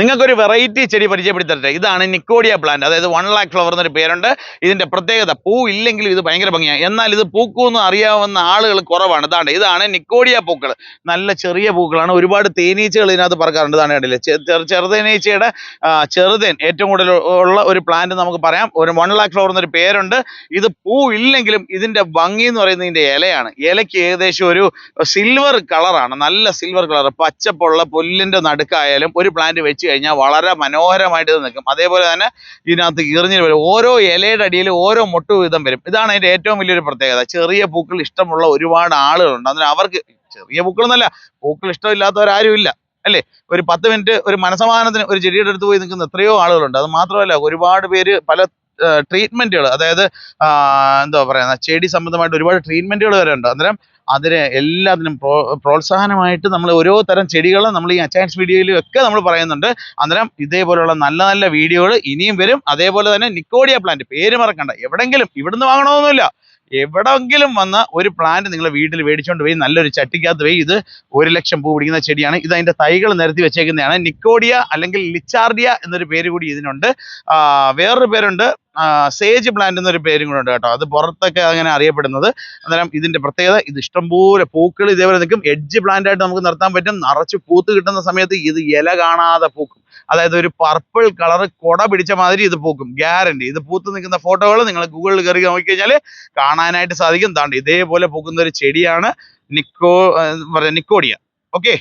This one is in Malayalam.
നിങ്ങൾക്കൊരു വെറൈറ്റി ചെടി പരിചയപ്പെടുത്തട്ടെ? ഇതാണ് നിക്കോഡിയ പ്ലാന്റ് അതായത് വൺ ലാക്ക് ഫ്ലവർ എന്നൊരു പേരുണ്ട്. ഇതിന്റെ പ്രത്യേകത പൂ ഇല്ലെങ്കിലും ഇത് ഭയങ്കര ഭംഗിയാണ് എന്നാൽ ഇത് പൂക്കൂന്ന് അറിയാവുന്ന ആളുകൾ കുറവാണ്. ഇതാണ് ഇതാണ് നിക്കോഡിയ പൂക്കൾ. നല്ല ചെറിയ പൂക്കളാണ്. ഒരുപാട് തേനീച്ചകൾ ഇതിനകത്ത് പറക്കാറുണ്ട്. ഇതാണ് ചെറു ചെറുതേനീച്ചയുടെ ചെറുതേൻ. ഏറ്റവും കൂടുതൽ ഉള്ള ഒരു പ്ലാന്റ് നമുക്ക് പറയാം. ഒരു വൺ ലാക്ക് ഫ്ലവർ എന്നൊരു പേരുണ്ട്. ഇത് പൂ ഇല്ലെങ്കിലും ഇതിന്റെ ഭംഗി എന്ന് പറയുന്നത് ഇതിന്റെ ഇലയാണ്. ഇലയ്ക്ക് ഏകദേശം ഒരു സിൽവർ കളറാണ് നല്ല സിൽവർ കളർ പച്ചപ്പുള്ള പുല്ലിന്റെ നടുക്കായാലും ഒരു പ്ലാന്റ് വെച്ച് കഴിഞ്ഞാൽ വളരെ മനോഹരമായിട്ട് ഇത് നിൽക്കും. അതേപോലെ തന്നെ ഇതിനകത്ത് ഇറിഞ്ഞിൽ വരും. ഓരോ ഇലയുടെ അടിയിൽ ഓരോ മൊട്ട് വീതം വരും. ഇതാണ് അതിന്റെ ഏറ്റവും വലിയൊരു പ്രത്യേകത. ചെറിയ പൂക്കൾ ഇഷ്ടമുള്ള ഒരുപാട് ആളുകളുണ്ട്. അതിന് അവർക്ക് ചെറിയ പൂക്കൾ എന്നല്ല പൂക്കൾ ഇഷ്ടമില്ലാത്തവരാരും ഇല്ല അല്ലേ? ഒരു പത്ത് മിനിറ്റ് ഒരു മനസമാധാനത്തിന് ഒരു ചെടിയുടെ അടുത്ത് പോയി നിൽക്കുന്ന എത്രയോ ആളുകളുണ്ട്. അത് മാത്രമല്ല ഒരുപാട് പേര് പല ട്രീറ്റ്മെന്റുകൾ അതായത് എന്തോ പറയുക ചെടി സംബന്ധമായിട്ട് ഒരുപാട് ട്രീറ്റ്മെന്റുകൾ വരെ ഉണ്ട്. അന്നേരം അതിന് എല്ലാത്തിനും പ്രോ പ്രോത്സാഹനമായിട്ട് നമ്മൾ ഓരോ തരം ചെടികൾ നമ്മൾ ഈ അച്ചാൻസ് വീഡിയോയിലും ഒക്കെ നമ്മൾ പറയുന്നുണ്ട്. അന്നേരം ഇതേപോലെയുള്ള നല്ല നല്ല വീഡിയോകൾ ഇനിയും വരും. അതേപോലെ തന്നെ നിക്കോഡിയ പ്ലാന്റ് പേര് മറക്കണ്ട. എവിടെങ്കിലും ഇവിടുന്ന് വാങ്ങണമെന്നില്ല എവിടെങ്കിലും വന്ന ഒരു പ്ലാന്റ് നിങ്ങൾ വീട്ടിൽ മേടിച്ചുകൊണ്ട് പോയി നല്ലൊരു ചട്ടിക്കകത്ത് പോയി ഇത് ഒരു ലക്ഷം പൂ പിടിക്കുന്ന ചെടിയാണ്. ഇത് അതിന്റെ തൈകൾ നിരത്തി വെച്ചേക്കുന്നതാണ്. നിക്കോഡിയ അല്ലെങ്കിൽ ലിച്ചാർഡിയ എന്നൊരു പേര് കൂടി ഇതിനുണ്ട്. വേറൊരു പേരുണ്ട്. സേജ് പ്ലാന്റ് എന്നൊരു പേരും കൂടെ ഉണ്ട് കേട്ടോ. അത് പുറത്തൊക്കെ അങ്ങനെ അറിയപ്പെടുന്നത്. അന്നേരം ഇതിന്റെ പ്രത്യേകത ഇത് ഇഷ്ടംപോലെ പൂക്കൾ ഇതേപോലെ നിൽക്കും. എഡ്ജ് പ്ലാന്റ് ആയിട്ട് നമുക്ക് നിർത്താൻ പറ്റും. നിറച്ച് പൂത്ത് കിട്ടുന്ന സമയത്ത് ഇത് ഇല കാണാതെ പൂക്കും. അതായത് ഒരു പർപ്പിൾ കളർ കൊട പിടിച്ച മാതിരി ഇത് പൂക്കും. ഗ്യാരണ്ടി ഇത് പൂത്ത് നിൽക്കുന്ന ഫോട്ടോകൾ നിങ്ങൾ ഗൂഗിളിൽ കയറി നോക്കിക്കഴിഞ്ഞാൽ കാണാനായിട്ട് സാധിക്കും. താണ്ട് ഇതേപോലെ പൂക്കുന്ന ഒരു ചെടിയാണ് നിക്കോ പറയാ നിക്കോഡിയ ഓക്കെ